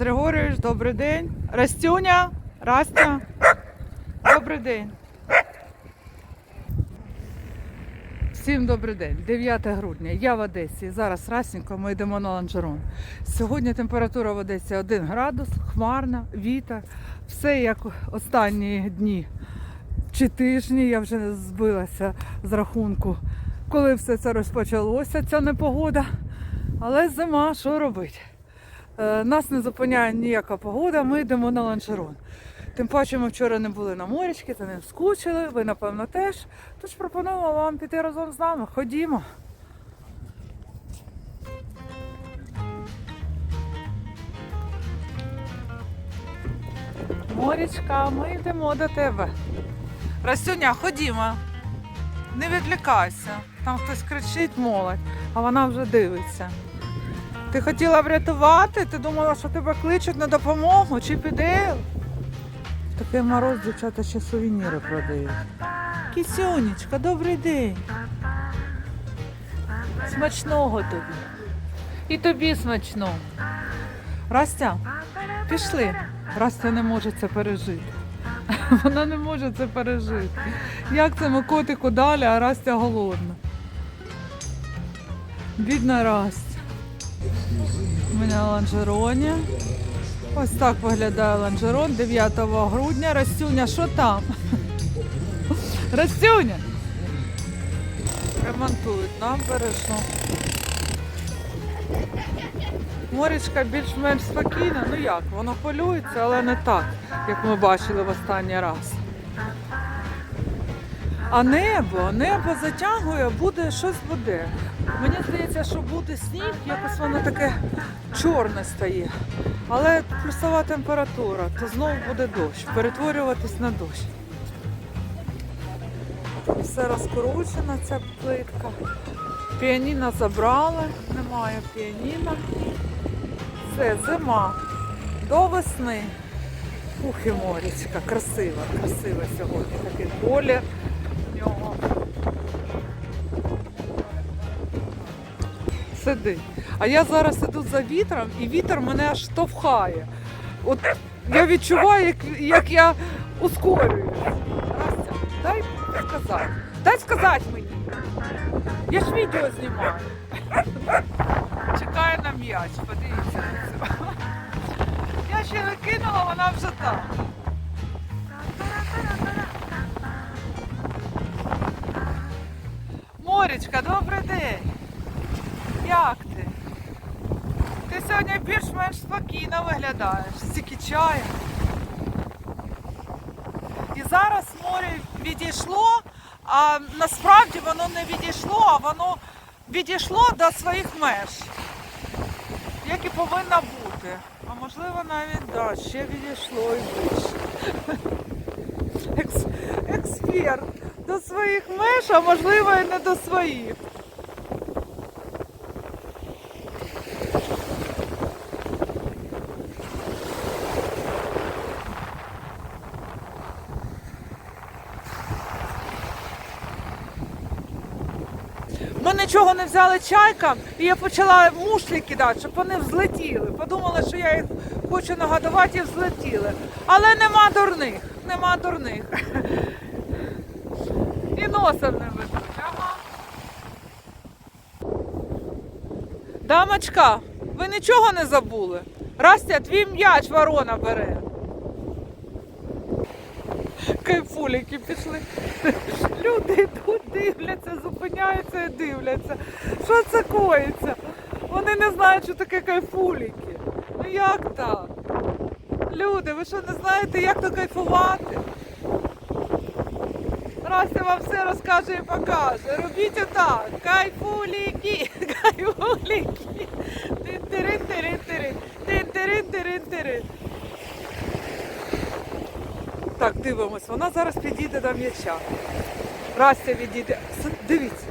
Григорійович, добрий день. Растюня, Растя, добрий день. Всім добрий день. 9 грудня. Я в Одесі. Зараз Расненько ми йдемо на ланжерон. Сьогодні температура в Одесі 1 градус, хмарна, вітер. Все як останні дні чи тижні. Я вже збилася з рахунку, коли все це розпочалося, ця непогода. Але зима, що робити? Е, Нас не зупиняє ніяка погода, ми йдемо на ланжерон. Тим паче ми вчора не були на морячки, та не скучили, ви напевно теж. Тож пропонуємо вам піти разом з нами. Ходімо. Морячка, ми йдемо до тебе. Растюня, ходімо. Не відлікайся. Там хтось кричить молодь, а вона вже дивиться. Ти хотіла врятувати? Ти думала, що тебе кличуть на допомогу чи піде? В такий мороз дівчата ще сувеніри продають. Кісюнечка, добрий день. Смачного тобі. І тобі смачного. Растя, пішли. Растя не може це пережити. Вона не може це пережити. Як це ми котику далі, а Растя голодна. Бідна Растя. Ми на ланжероні. Ось так виглядає ланжерон 9 грудня. Растюня, що там? Растюня! Ремонтують набережну. Морічка більш-менш спокійна. Ну як, воно хвилюється, але не так, як ми бачили в останній раз. А небо, небо затягує, буде щось буде. Мені здається, що буде сніг, якось воно таке чорне стає. Але плюсова температура, то знову буде дощ, перетворюватись на дощ. Все розкручена ця плитка. Піаніно забрали, немає піаніно. Все, зима. До весни. Ух і морічка, красива, красива сьогодні. Такий колір в нього. Сиди. А я зараз іду за вітром, і вітер мене аж штовхає. От я відчуваю, як, як я ускорююсь. Настя, дай сказати. Дай сказати мені. Я ж відео знімаю. Чекає на м'яч, подивіться на це. Я ще не кинула, вона вже там. Морічка, добрий день. Як ти? Ти сьогодні більш-менш спокійно виглядаєш. Стільки чаю. І зараз море відійшло, а насправді воно не відійшло, а воно відійшло до своїх меж, як і повинно бути. А можливо навіть да, ще відійшло і більше. Екс, експерт до своїх меж, а можливо і не до своїх. Ми нічого не взяли чайкам, і я почала мушлі кидати, щоб вони взлетіли. Подумала, що я їх хочу нагодувати і взлетіли. Але нема дурних, нема дурних. І носом не ведуть. Ага. Дамочка, ви нічого не забули? Растя, твій м'яч ворона бере. Кайфуліки пішли. Люди йдуть, дивляться, зупиняються і дивляться. Що це коїться? Вони не знають, що таке кайфуліки. Ну як так? Люди, ви що не знаєте, як то кайфувати? Растя вам все розкаже і покаже. Робіть отак. Кайфуліки, кайфуліки. Тин-тирин-тирин-тирин. Тин-тирин-тирин-тирин. Так, дивимось, вона зараз підійде до м'яча. Растя відійде. Дивіться.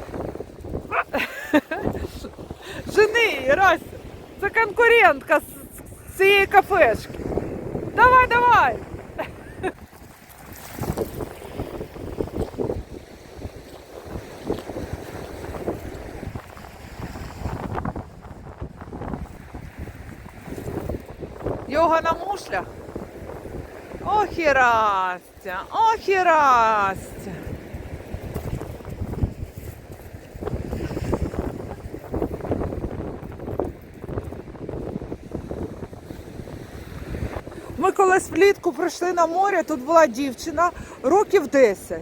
Жени Растя. Це конкурентка з цієї кафешки. Давай, давай. Йога на мушлях. Ох і Растя, ох і Растя. Ми колись влітку прийшли на море, тут була дівчина років 10.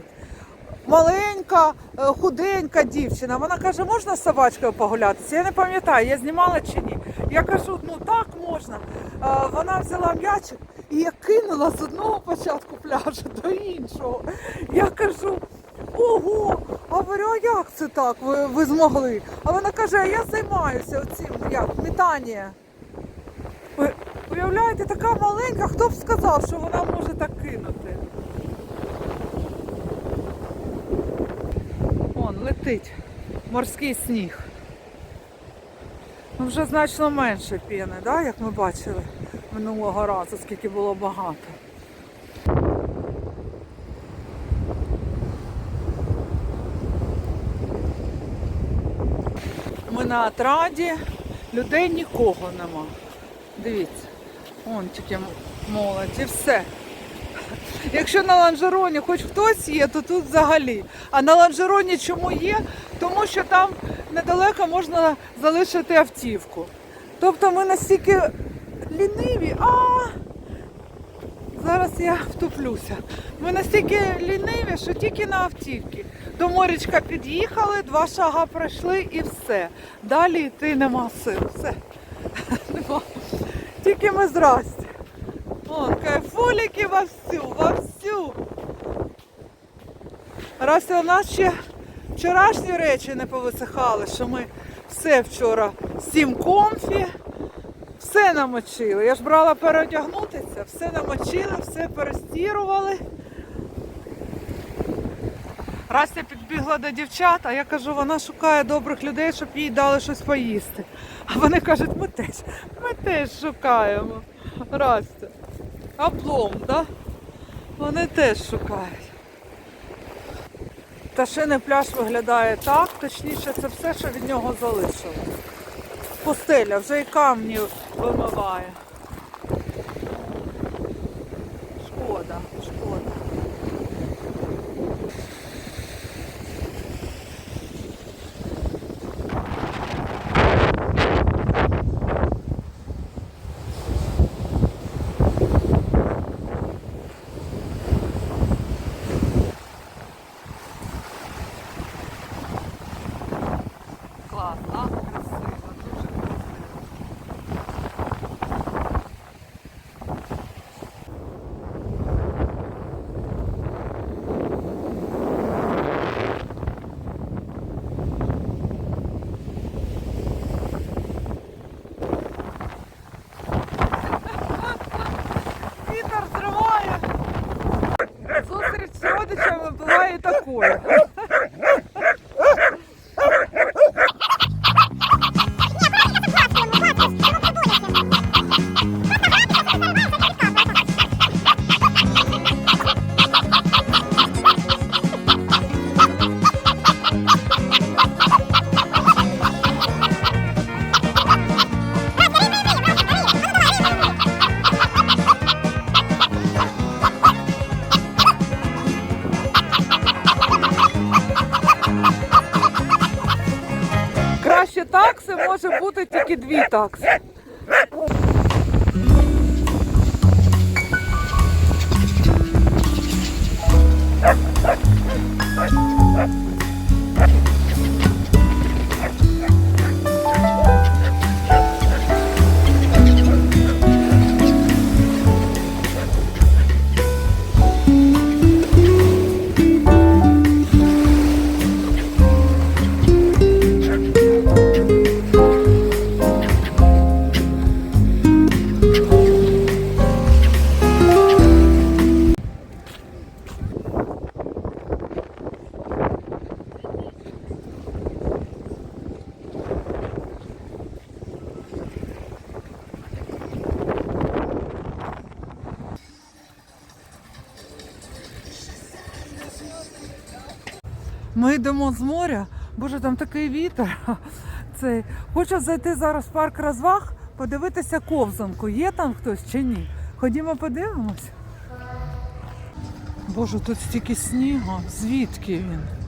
Маленька, е, худенька дівчина. Вона каже, можна з собачкою погулятися? Я не пам'ятаю, я знімала чи ні. Я кажу, ну так можна. Е, Вона взяла м'ячик і я кинула з одного початку пляжу до іншого. Я кажу, ого, а говорю, а як це так? Ви, ви змогли? А вона каже, а я займаюся цим як метанням. Ви уявляєте, така маленька, хто б сказав, що вона може так кинути? Вон летить морський сніг. Ну, вже значно менше піни, да, як ми бачили минулого разу, скільки було багато. Ми на атраді, людей нікого нема. Дивіться, вон тільки молодь і все. Якщо на ланжероні хоч хтось є, то тут взагалі. А на ланжероні чому є? Тому що там недалеко можна залишити автівку. Тобто ми настільки ліниві, а зараз я втуплюся. Ми настільки ліниві, що тільки на автівці. До морячка під'їхали, два шага пройшли і все. Далі йти нема сил. Все. Тільки ми здрасте. Вон, кайфуліки вовсю, вовсю. Раз у нас ще вчорашні речі не повисихали, що ми все вчора сім комфі, все намочили. Я ж брала переодягнутися, все намочили, все перестірували. Растя підбігла до дівчат, а я кажу, вона шукає добрих людей, щоб їй дали щось поїсти. А вони кажуть, ми теж, ми теж шукаємо. Растя. Облом, да? Вони теж шукають. Пташиний пляж виглядає так, точніше, це все, що від нього залишилось. Постеля вже і камні вимиває. Шкода, шкода. Клас, а? Краще такси може бути тільки дві такси. Ми йдемо з моря. Боже, там такий вітер. Цей. Хочу зайти зараз в парк розваг, подивитися ковзанку. Є там хтось чи ні? Ходімо подивимось. Боже, тут стільки снігу. Звідки він?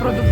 Ще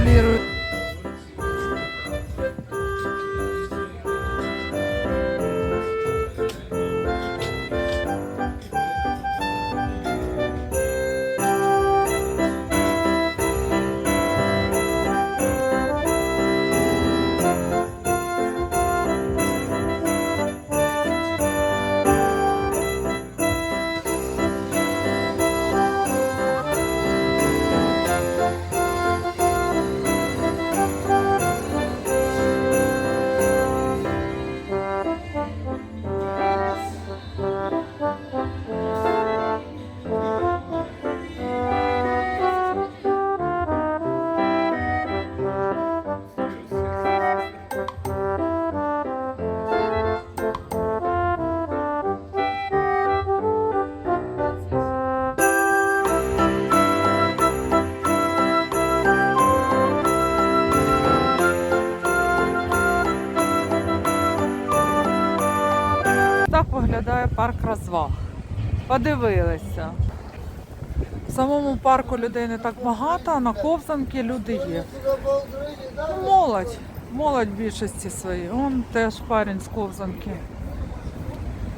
розваг. Подивилися. В самому парку людей не так багато, а на ковзанки люди є. Молодь. Молодь в більшості своїй. Он теж парень з ковзанки.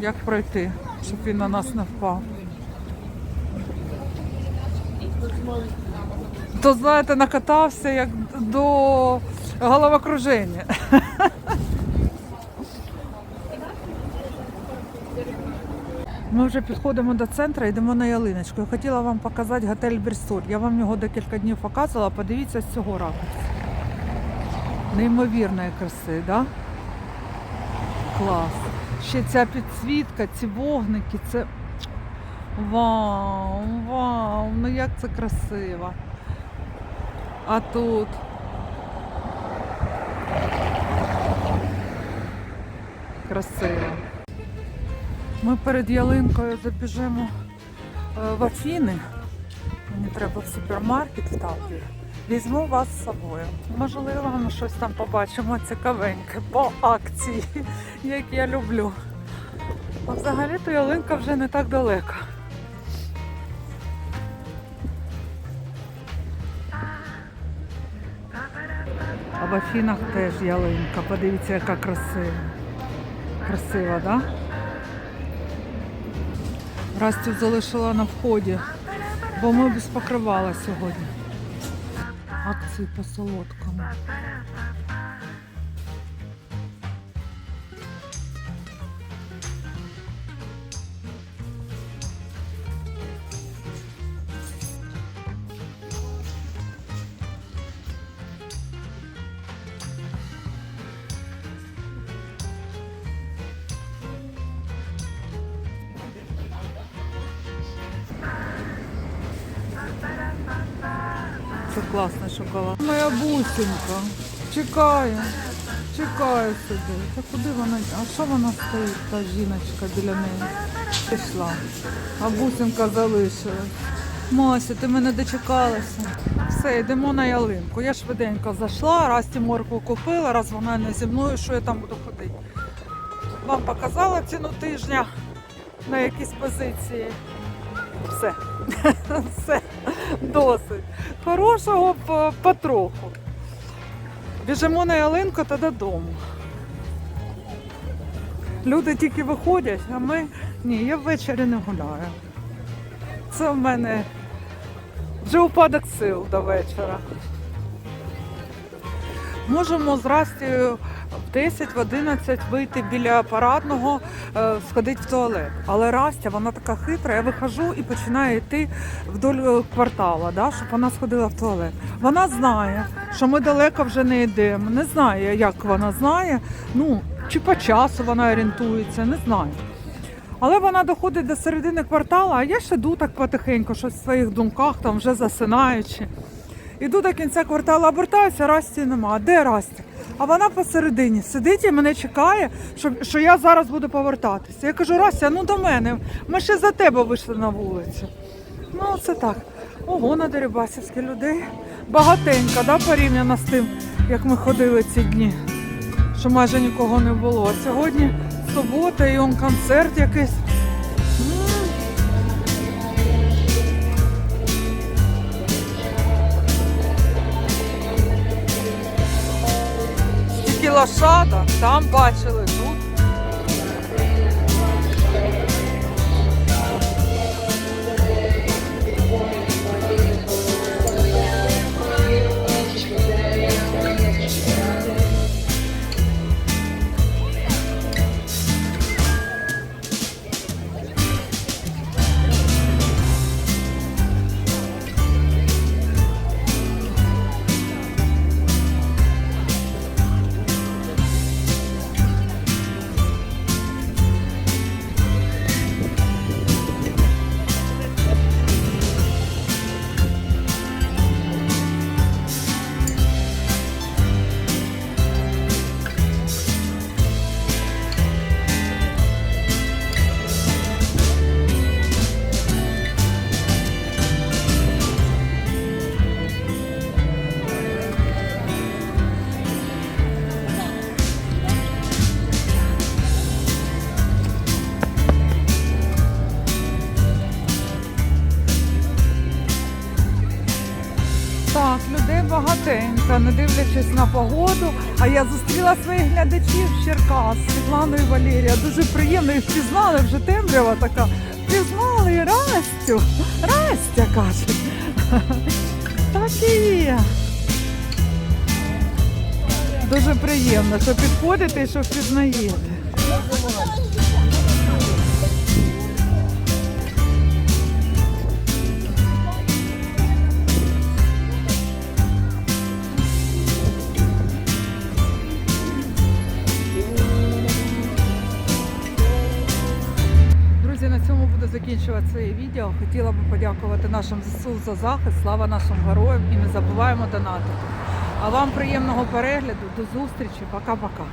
Як пройти, щоб він на нас не впав. То знаєте, накатався як до головокруження. Ми вже підходимо до центру, йдемо на ялиночку. Я хотіла вам показати готель Брістоль. Я вам його декілька днів показувала, подивіться з цього ракурсу. Неймовірної краси, да? Клас. Ще ця підсвітка, ці вогники, це. Вау, вау, ну як це красиво. А тут. Красиво. Ми перед ялинкою забіжимо е, в Афіни. Мені треба в супермаркет в. Візьму вас з собою. Можливо, ми щось там побачимо цікавеньке по акції, як я люблю. А взагалі-то ялинка вже не так далеко. А в Афінах теж ялинка. Подивіться, яка красива. Красива, так? Да? Растю залишила на вході, бо ми без покривала сьогодні. Акції по солодкому. Це класний шоколад. Моя бусинка. Чекає. Чекає собі. Та куди вона? А що вона стоїть, та жіночка біля неї? Пішла. А бусинка залишилась. Мася, ти мене дочекалася. Все, йдемо на ялинку. Я швиденько зайшла, Расті моркву купила, раз вона не зі мною, що я там буду ходити. Вам показала ціну тижня на якісь позиції. Все. Все. Досить. Хорошого потроху. Біжимо на ялинку та додому. Люди тільки виходять, а ми ні, я ввечері не гуляю. Це в мене Вже упадок сил до вечора. Можемо з Растією в 10 в 11 вийти біля парадного, е, сходити в туалет. Але Растя, вона така хитра, я вихожу і починаю йти вдоль е, квартала, да, щоб вона сходила в туалет. Вона знає, що ми далеко вже не йдемо. Не знаю, як вона знає. Ну, чи по часу вона орієнтується, не знаю. Але вона доходить до середини кварталу, а я ще йду так потихеньку, щось в своїх думках, там вже засинаючи. Іду до кінця кварталу, обертаюся, Расті нема. Де Расті? А вона посередині сидить і мене чекає, що, що я зараз буду повертатися. Я кажу, Растя, ну до мене. Ми ще за тебе вийшли на вулицю. Ну, це так. Ого, на Дерибасівські людей. Багатенько, да, порівняно з тим, як ми ходили ці дні, що майже нікого не було. А Сьогодні субота і он концерт якийсь. Стільки там бачили, не дивлячись на погоду. А я зустріла своїх глядачів з Черкас, Світлану і Валерія. Дуже приємно їх впізнали, вже темрява така. Впізнали Растю. Растя каже. Так і є. Дуже приємно, що підходите і що впізнаєте. Закінчувати своє відео. Хотіла би подякувати нашим ЗСУ за захист. Слава нашим героям і не забуваємо донатити. А вам приємного перегляду. До зустрічі. Пока-пока.